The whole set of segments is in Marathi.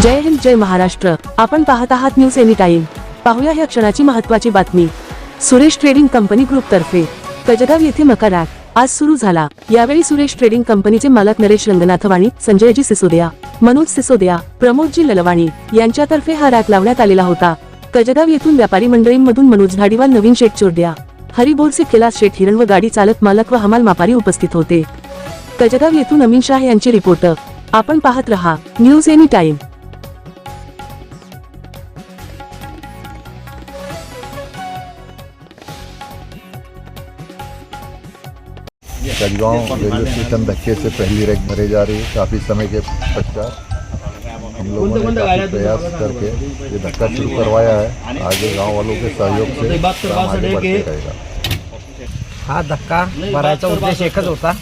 जय हिंद जय महाराष्ट्र. आपण पाहत आहात न्यूज एनी टाइम पाहूया ह्या क्षणाची महत्वाची बातमी. सुरेश ट्रेडिंग कंपनी ग्रुप तर्फे. कजगाव येथे मका आज सुरू झाला. यावेळी सुरेश ट्रेडिंग कंपनीचे मालक नरेश रंगनाथवाणी संजयजी सिसोदिया मनोज सिसोदिया प्रमोदजी ललवाणी यांच्यातर्फे हा रॅक लावण्यात आलेला होता. कजगाव येथून व्यापारी मंडळींमधून मनोज धाडीवाल नवीन शेठ चोरड्या हरिबोरचे कैलास शेठ हिरण व गाडी चालक मालक व हमाल मापारी उपस्थित होते. कजगाव येथून अमीन शाह यांचे रिपोर्ट. आपण पाहत रहा. News any time Kajgaon railway station धक्के से पहली रैक भरे जा रही है। काफ़ी समय के पश्चात हम लोगों ने काफ़ी प्रयास करके ये धक्का शुरू करवाया है। आगे गांव वालों के सहयोग से काम आगे बढ़ते रहेगा। हा धक्का भरायचा उद्देश एकच होता.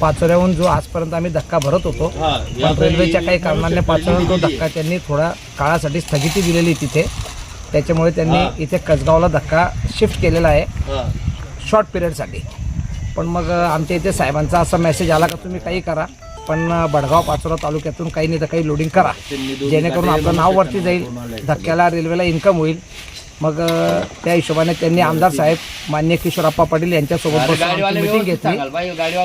पाचोऱ्याहून जो आजपर्यंत आम्ही धक्का भरत होतो पण रेल्वेच्या काही कारणाने पाचोऱ्याहून तो धक्का त्यांनी थोड्या काळासाठी स्थगिती दिलेली तिथे. त्याच्यामुळे त्यांनी इथे कसगावला धक्का शिफ्ट केलेला आहे. शॉर्ट पिरियडसाठी पण मग आमच्या इथे साहेबांचा असा मेसेज आला का तुम्ही काही करा. पण बडगाव पाचोरा तालुक्यातून काही नाही तर काही लोडिंग करा. जेणेकरून आपलं नाव वरती जाईल धक्क्याला रेल्वेला इन्कम होईल. मग त्या हिशोबाने त्यांनी आमदार साहेब मान्य किशोरप्पा पाटील यांच्यासोबत बसून मिटिंग घेतली.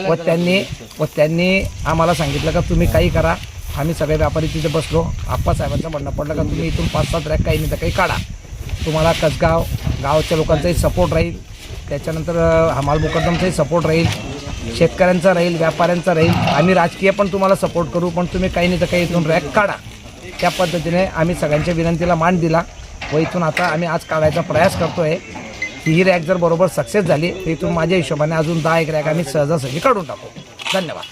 व त्यांनी व त्यांनी आम्हाला सांगितलं का तुम्ही काही करा. आम्ही सगळे व्यापारी तिथे बसलो. आप्पा साहेबांचं म्हणणं पडलं का तुम्ही इथून पाच सात रॅक काही नाही तर काही काढा. तुम्हाला कसगाव गावच्या लोकांचाही सपोर्ट राहील. त्याच्यानंतर हमाल मुकदमचाही सपोर्ट राहील. शेतकऱ्यांचा राहील व्यापाऱ्यांचा राहील. आम्ही राजकीय पण तुम्हाला सपोर्ट करू पण तुम्ही काही नाही तर काही इथून रॅक काढा. त्या पद्धतीने आम्ही सगळ्यांच्या विनंतीला मान दिला व इथून आता आम्ही आज काढायचा प्रयास करतो आहे की ही रॅक जर बरोबर सक्सेस झाली तर इथून माझ्या हिशोबाने अजून दहा एक रॅक आम्ही सहजासहजी काढून टाकू. धन्यवाद.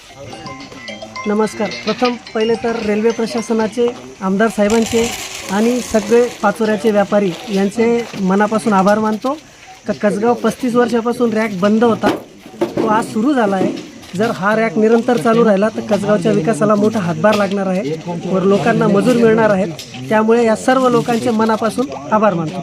नमस्कार. प्रथम पहिले तर रेल्वे प्रशासनाचे आमदार साहेबांचे आणि सगळे पाचोऱ्याचे व्यापारी यांचे मनापासून आभार मानतो. का कसगाव पस्तीस वर्षापासून रॅक बंद होता तो आज सुरू झाला आहे जर हा रॅक निरंतर चालू राहिला तर कसगावच्या विकासाला मोठा हातभार लागणार आहे व लोकांना मजूर मिळणार आहेत. त्यामुळे या सर्व लोकांचे मनापासून आभार मानतो.